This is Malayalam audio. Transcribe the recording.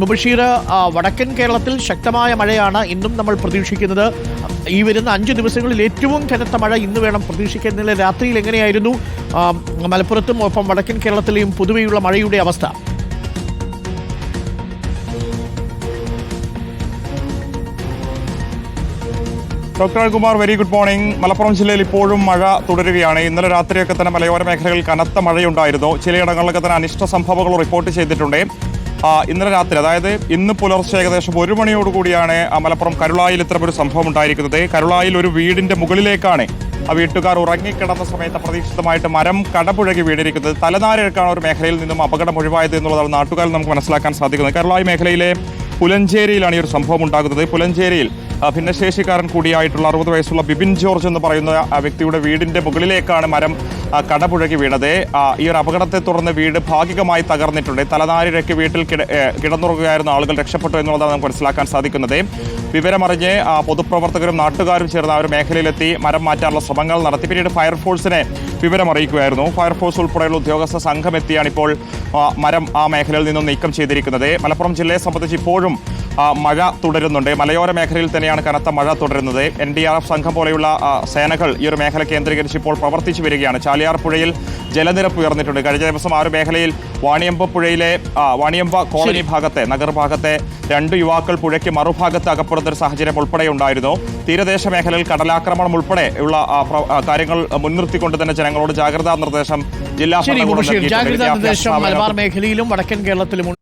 മുബഷീർ വടക്കൻ കേരളത്തിൽ ശക്തമായ മഴയാണ് ഇന്നും നമ്മൾ പ്രതീക്ഷിക്കുന്നത്. ഈ വരുന്ന അഞ്ച് ദിവസങ്ങളിൽ ഏറ്റവും കനത്ത മഴ ഇന്ന് വേണം പ്രതീക്ഷിക്കാൻ. ഇന്നലെ രാത്രിയിൽ എങ്ങനെയായിരുന്നു? മലപ്പുറത്തും ഒപ്പം വടക്കൻ കേരളത്തിലെയും പൊതുവെയുള്ള മഴയുടെ അവസ്ഥ. Doctor Kumar very good morning Malappuram ജില്ലയിൽ ഇപ്പോഴും മഴ തുടരുകയാണ്. ഇന്നലെ രാത്രിയൊക്കെ തന്നെ മലയോര മേഖലകളിൽ കനത്ത മഴയുണ്ടായിരുന്നു. ചിലയിടങ്ങളിലൊക്കെ തന്നെ അനിഷ്ട സംഭവങ്ങൾ റിപ്പോർട്ട് ചെയ്തിട്ടുണ്ട്. ഇന്നലെ രാത്രി അതായത് ഇന്ന് പുലർച്ചെ ഏകദേശം ഒരു മണിയോടുകൂടിയാണ് മലപ്പുറം കരുളായിൽ ഇത്തരമൊരു സംഭവം ഉണ്ടായിരിക്കുന്നത്. കരുളായിൽ ഒരു വീടിന്റെ മുകളിലേക്കാണ് ആ വീട്ടുകാർ ഉറങ്ങിക്കിടന്ന സമയത്ത് അപ്രതീക്ഷിതമായിട്ട് മരം കടപുഴകി വീടിരിക്കുന്നത് തലനാരിഴക്കാണ് ഒരു മേഖലയിൽ നിന്നും അപകടം ഒഴിവായത് എന്നുള്ളതാണ് നാട്ടുകാരിൽ നമുക്ക് മനസ്സിലാക്കാൻ സാധിക്കുന്നത്. കരുളായി മേഖലയിലെ പുലഞ്ചേരിയിലാണ് ഈ ഒരു സംഭവം ഉണ്ടാകുന്നത്. പുലഞ്ചേരിയിൽ ഭിന്നശേഷിക്കാരൻ കൂടിയായിട്ടുള്ള അറുപത് വയസ്സുള്ള ബിബിൻ ജോർജ് എന്ന് പറയുന്ന ആ വ്യക്തിയുടെ വീടിന്റെ മുകളിലേക്കാണ് മരം കടപുഴകി വീണത്. ഈ ഒരു അപകടത്തെ തുടർന്ന് വീട് ഭാഗികമായി തകർന്നിട്ടുണ്ട്. തലനാരിഴയ്ക്ക് വീട്ടിൽ കിടന്നുറങ്ങുകയായിരുന്ന ആളുകൾ രക്ഷപ്പെട്ടു എന്നുള്ളതാണ് നമുക്ക് മനസ്സിലാക്കാൻ സാധിക്കുന്നത്. വിവരമറിഞ്ഞ് പൊതുപ്രവർത്തകരും നാട്ടുകാരും ചേർന്ന് ആ ഒരു മേഖലയിലെത്തി മരം മാറ്റാനുള്ള ശ്രമങ്ങൾ നടത്തി. പിന്നീട് ഫയർഫോഴ്സിനെ വിവരമറിയിക്കുകയായിരുന്നു. ഫയർഫോഴ്സ് ഉൾപ്പെടെയുള്ള ഉദ്യോഗസ്ഥ സംഘം എത്തിയാണ് ഇപ്പോൾ മരം ആ മേഖലയിൽ നിന്നും നീക്കം ചെയ്തിരിക്കുന്നത്. മലപ്പുറം ജില്ലയെ സംബന്ധിച്ച് ഇപ്പോഴും മഴ തുടരുന്നുണ്ട്. മലയോര മേഖലയിൽ തന്നെയാണ് കനത്ത മഴ തുടരുന്നത്. എൻ ഡി ആർ എഫ് സംഘം പോലെയുള്ള സേനകൾ ഈ ഒരു മേഖല കേന്ദ്രീകരിച്ച് ഇപ്പോൾ പ്രവർത്തിച്ചു വരികയാണ്. ചാലിയാർ പുഴയിൽ ജലനിരപ്പ് ഉയർന്നിട്ടുണ്ട്. കഴിഞ്ഞ ദിവസം ആ ഒരു മേഖലയിൽ വാണിയമ്പ പുഴയിലെ വാണിയമ്പ കോളനി ഭാഗത്തെ നഗർഭാഗത്തെ രണ്ട് യുവാക്കൾ പുഴയ്ക്ക് മറുഭാഗത്ത് അകപ്പെടുന്ന ഒരു സാഹചര്യം ഉൾപ്പെടെ ഉണ്ടായിരുന്നു. തീരദേശ മേഖലയിൽ കടലാക്രമണം ഉൾപ്പെടെ ഉള്ള കാര്യങ്ങൾ മുൻനിർത്തിക്കൊണ്ട് തന്നെ ജനങ്ങളോട് ജാഗ്രതാ നിർദ്ദേശം ജില്ലാ ജാഗ്രതാ നിർദ്ദേശം മലബാർ മേഖലയിലും വടക്കൻ കേരളത്തിലും